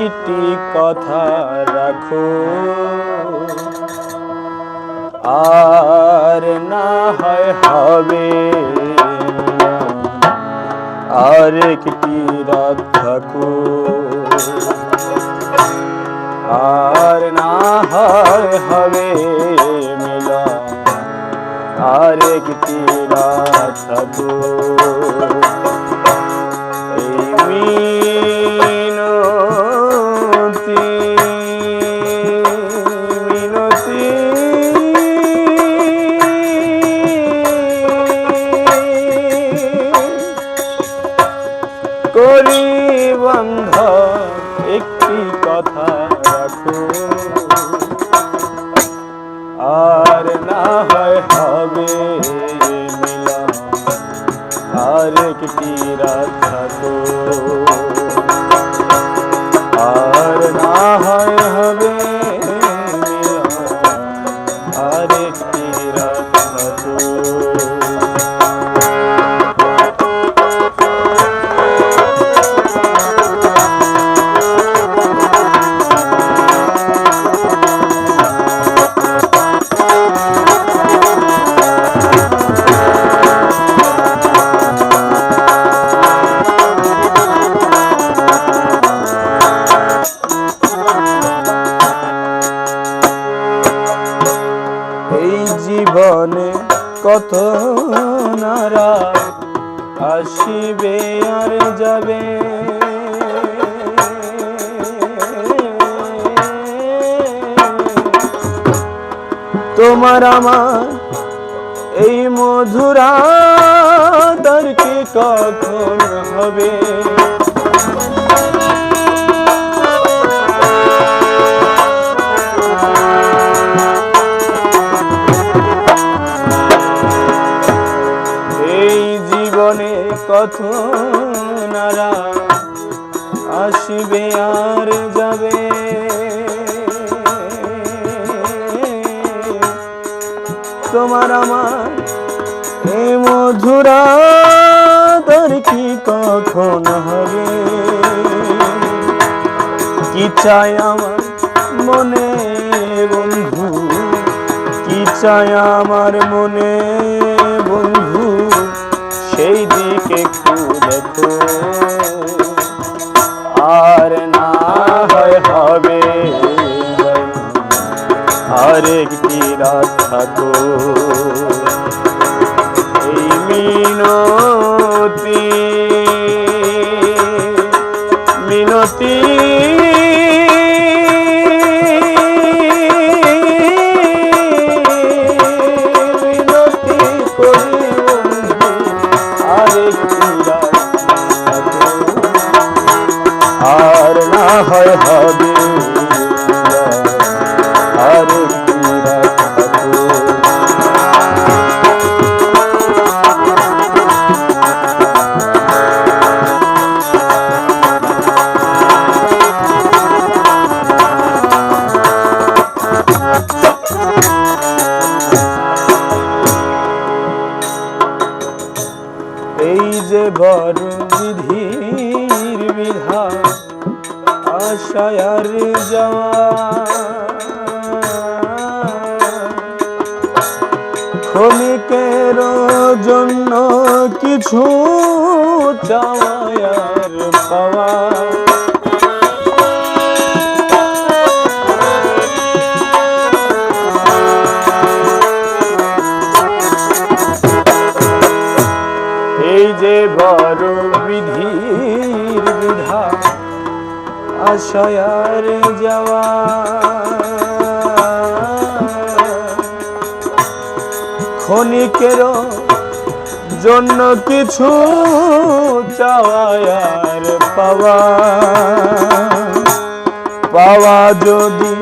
একটি কথা রাখো। আর না হয় হবে। আর একটি রাত থাকো। আর না হয় হবে মিলন আর একটি রাত থাকো। একটি কথা রাখো। আর না হয় হবে মিলন। আর একটি রাত কত নারা আসিবে আর যাবে। তোমার আমার এই মধুরা তার কি কখন হবে? নারা আসবে আর যাবে। তোমার আমার এই মধুরা তোর কি কখন হবে? কি চাই আমার মনে বন্ধু? কি চাই আমার মনে আর না হয় হবে। আর একটি রাত থাকো এই মিনতি মিনতি হয় আশায়ার যাওয়া ক্ষণিকের জন্য কিছু চাওয়ার পাওয়া এই যে বড় বিধির বিধা আশয়ার যাওয়া। ক্ষণিকের জন্য কিছু চাওয়ার পাওয়া। পাওয়া যদি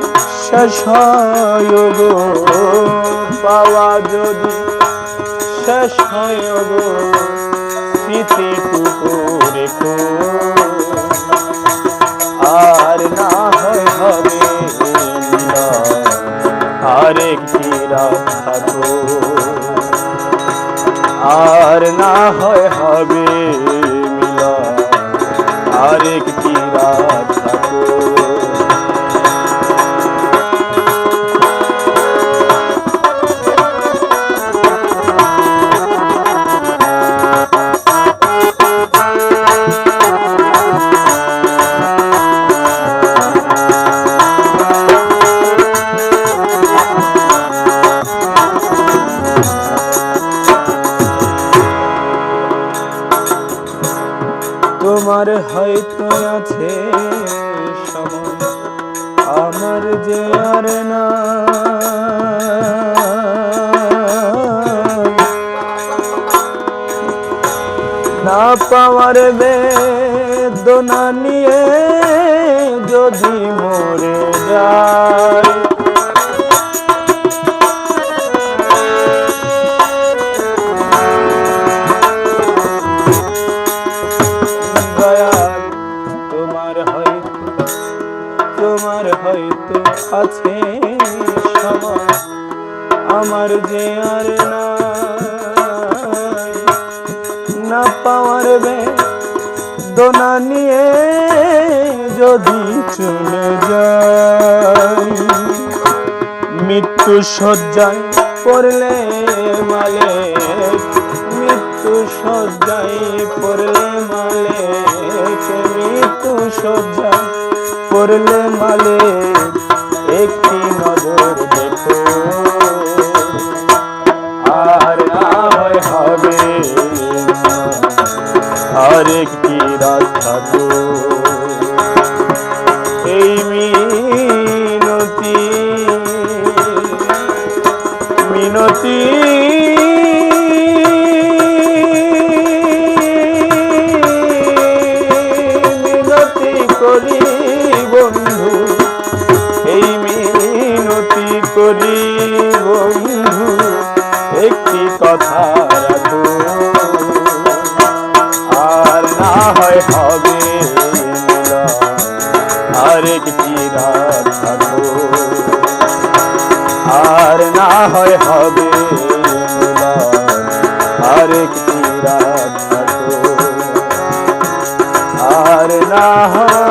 শেষ পাওয়া যদি শেষ হয় গো স্মৃতিটুকু রেখো হবে তোমার হয়তো আছে সময়, আমার যে আর না না পাওয়ার বেদনা নিয়ে যদি মরে যায় আছে আমার যে আর না পাওয়ার বে দোনা নিয়ে যদি চলে যাই, মৃত্যু সজ্জায় পড়লে মালে মৃত্যু সজ্জায় পড়লে মালে মৃত্যু সজ্জায় পড়লে মালে একটি নজর দেখো। আর হয় হবে আর একটি রাত থাকো। এই মিনতি হবে আরেকটি রাত থাকো আর না হয় হবে আরেকটি রাত থাকো আর না হয়